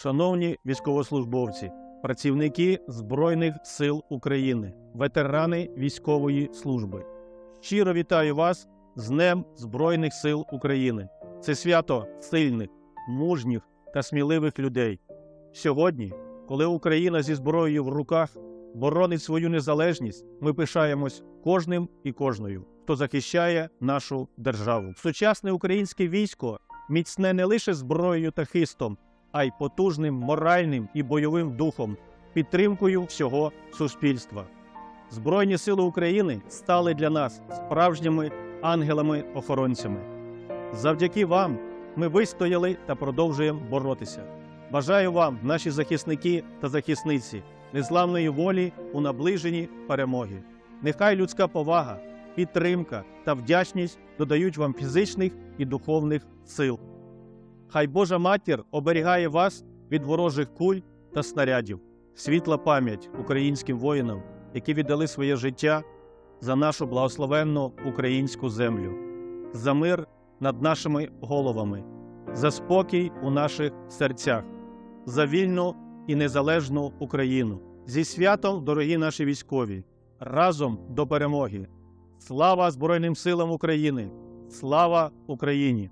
шановні військовослужбовці, працівники Збройних сил України, ветерани військової служби. Щиро вітаю вас з Днем Збройних сил України. Це свято сильних, мужніх та сміливих людей. Сьогодні, коли Україна зі зброєю в руках боронить свою незалежність, ми пишаємось кожним і кожною, хто захищає нашу державу. Сучасне українське військо міцне не лише зброєю та хистом, а й потужним моральним і бойовим духом, підтримкою всього суспільства. Збройні сили України стали для нас справжніми ангелами-охоронцями. Завдяки вам ми вистояли та продовжуємо боротися. Бажаю вам, наші захисники та захисниці, незламної волі у наближенні перемоги. Нехай людська повага, підтримка та вдячність додають вам фізичних і духовних сил. Хай Божа матір оберігає вас від ворожих куль та снарядів. Світла пам'ять українським воїнам, які віддали своє життя за нашу благословенну українську землю, за мир над нашими головами, за спокій у наших серцях, за вільну і незалежну Україну. Зі святом, дорогі наші військові, разом до перемоги. Слава Збройним силам України! Слава Україні!